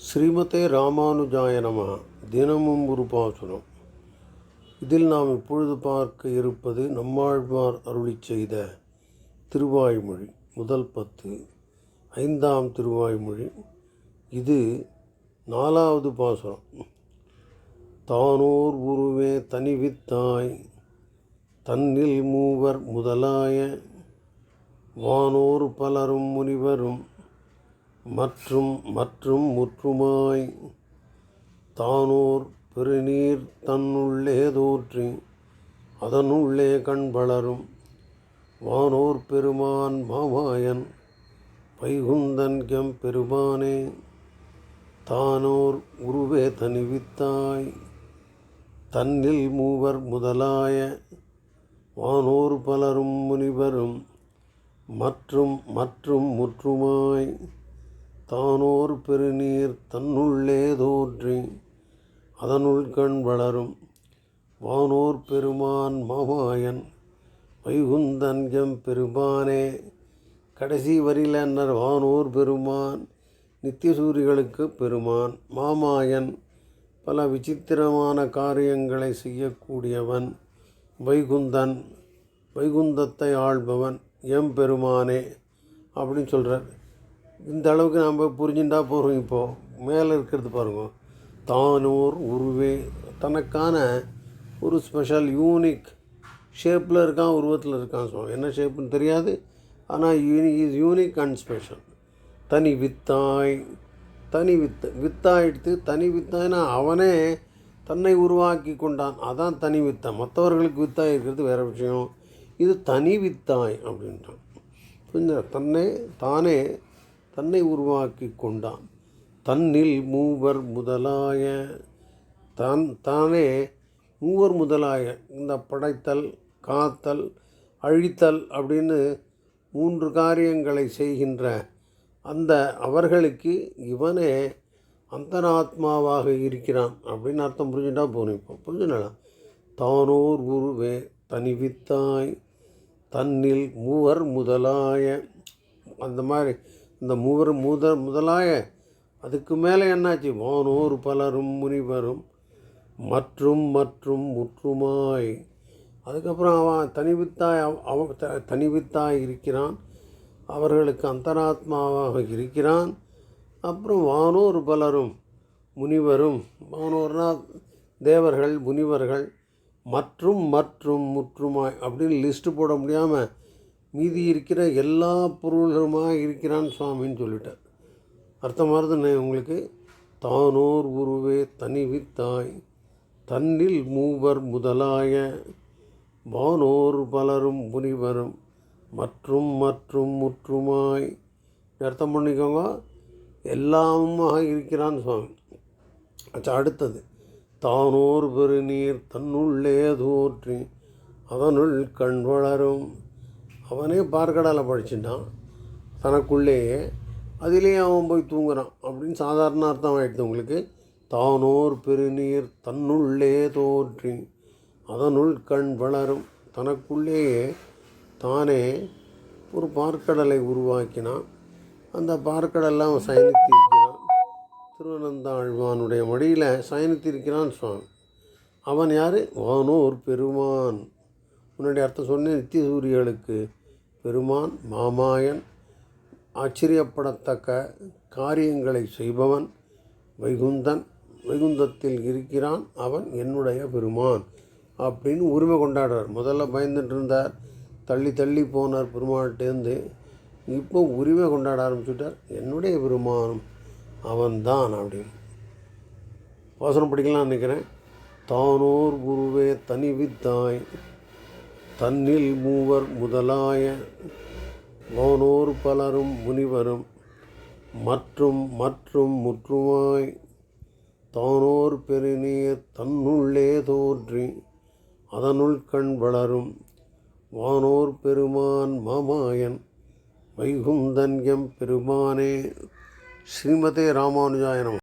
ஸ்ரீமதே ராமானுஜாய நம. தினமும் ஒரு பாசுரம். இதில் நாம் இப்பொழுது பார்க்க இருப்பது நம்மாழ்வார் அருளிச் செய்த திருவாய்மொழி முதல் பத்து ஐந்தாம் திருவாய்மொழி. இது நாலாவது பாசுரம். தானோர் உருவே தனிவித்தாய் தன்னில் மூவர் முதலாய வானோர் பலரும் முனிவரும். மற்றும் மற்றும் முற்றுமாய் தானோர் பெருநீர் தன்னுள்ளே தோற்றி அதனுள்ளே கண் வளரும். வானோர் பெருமான் மாமாயன் வைகுந்தன் கெம் பெருமானே தானோர் உருவே தனிவித்தாய். தன்னில் மூவர் முதலாய வானோர் பலரும் முனிவரும் மற்றும் மற்றும் முற்றுமாய் தானோர் பெருநீர் தன்னுள்ளே தோன்றி அதனுள் கண் வளரும். வானோர் பெருமான் மாமாயன் வைகுந்தன் எம் பெருமானே கடைசி வரியில் என்னர் வானோர் பெருமான் நித்தியசூரிகளுக்கு பெருமான் மாமாயன் பல விசித்திரமான காரியங்களை செய்யக்கூடியவன் வைகுந்தன் வைகுந்தத்தை ஆள்பவன் எம் பெருமானே அப்படின்னு சொல்கிறார் இந்த அளவுக்கு நம்ம புரிஞ்சுட்டா போகிறோம் இப்போது மேலே இருக்கிறது பாருங்க. தானூர் உருவே தனக்கான ஒரு ஸ்பெஷல் யூனிக் ஷேப்பில் இருக்கான் உருவத்தில் இருக்கான். சொல்லுவோம் என்ன ஷேப்புன்னு தெரியாது. ஆனால் uni is unique and special தனி வித்தாய் தனி வித்து வித்தாயிடுத்து தனி வித்தாய்னா அவனே தன்னை உருவாக்கி கொண்டான். அதான் தனி வித்தம் மற்றவர்களுக்கு வித்தாய் இருக்கிறது வேறு விஷயம். இது தனி வித்தாய் அப்படின்றான். புரிஞ்சா தன்னை தானே தன்னை உருவாக்கி கொண்டான். தன்னில் மூவர் முதலாய தான் தானே மூவர் முதலாய. இந்த படைத்தல் காத்தல் அழித்தல் அப்படின்னு மூன்று காரியங்களை செய்கின்ற அந்த அவர்களுக்கு இவனே அந்தராத்மாவாக இருக்கிறான் அப்படின்னு அர்த்தம் புரிஞ்சுட்டா போகணும் இப்போ. புரிஞ்சுனா தானோர் உருவே தனிவித்தாய். தன்னில் மூவர் முதலாய. அந்த மாதிரி இந்த மூவர் முத முதலாய அதுக்கு மேலே என்னாச்சு? வானோர் பலரும் முனிவரும் மற்றும் மற்றும் முற்றுமாய். அதுக்கப்புறம் அவன் தனிவித்தாய் அவ- அவ த- தனிவித்தாய் இருக்கிறான். அவர்களுக்கு அந்தராத்மாவாக இருக்கிறான். அப்புறம் வானோர் பலரும் முனிவரும். வானோர்னா தேவர்கள் முனிவர்கள் மற்றும் மற்றும் முற்றுமாய் அப்படின்னு லிஸ்ட்டு போட முடியாமல் மீதி இருக்கிற எல்லா பொருள்களுமாக இருக்கிறான் சுவாமின்னு சொல்லிட்டார். அர்த்தமாகுதுன்னு உங்களுக்கு? தானோர் உருவே தனிவித்தாய் தன்னில் மூவர் முதலாய வானோர் பலரும் முனிவரும் மற்றும் மற்றும் முற்றுமாய். அர்த்தம் பண்ணிக்கோங்க. எல்லாமாக இருக்கிறான் சுவாமி. அச்சா அடுத்தது. தானோர் பெருநீர் தன்னுள்ளே தோற்றி அதனுள் கண் வளரும். அவனே பார்க்கடலை படிச்சுட்டான். தனக்குள்ளேயே அதிலேயே அவன் போய் தூங்குறான். அப்படின்னு சாதாரண அர்த்தம் ஆகிடுது உங்களுக்கு. தானோர் பெருநீர் தன்னுள்ளே தோற்றி அதனுள் கண் வளரும். தனக்குள்ளேயே தானே ஒரு பார்க்கடலை உருவாக்கினான். அந்த பார்க்கடல்லாம் அவன் சயனித்திருக்கிறான். திருவனந்தாழ்வானுடைய மடியில் சயனித்திருக்கிறான் சுவாமி. அவன் யார்? வானோர் பெருமான். முன்னாடி அர்த்தம் சொன்னேன் நித்திய சூரியர்களுக்கு பெருமான் மாமாயன் ஆச்சரியப்படத்தக்க காரியங்களை செய்பவன் வைகுந்தன் வைகுந்தத்தில் இருக்கிறான் அவன் என்னுடைய பெருமான் அப்படின்னு உரிமை கொண்டாடுறார். முதல்ல பயந்துட்டு இருந்தார் தள்ளி தள்ளி போனார் பெருமாள்கிட்டேருந்து இப்போ உரிமை கொண்டாட ஆரம்பிச்சுட்டார். என்னுடைய பெருமானும் அவன்தான் அப்படின்னு. வசனம் படிக்கலாம் நினைக்கிறேன். தானோர் குருவே தனி வித்தாய் தன்னில் மூவர் முதலாய வானோர் பலரும் முனிவரும் மற்றும் மற்றும் முற்றுமாய் தானோர் பெருநீர் தன்னுள்ளே தோன்றி அதனுள் கண் வளரும். வானோர் பெருமான் மாமாயன் வைகுந்தன்யம் பெருமானே ஸ்ரீமதே ராமானுஜாயனம்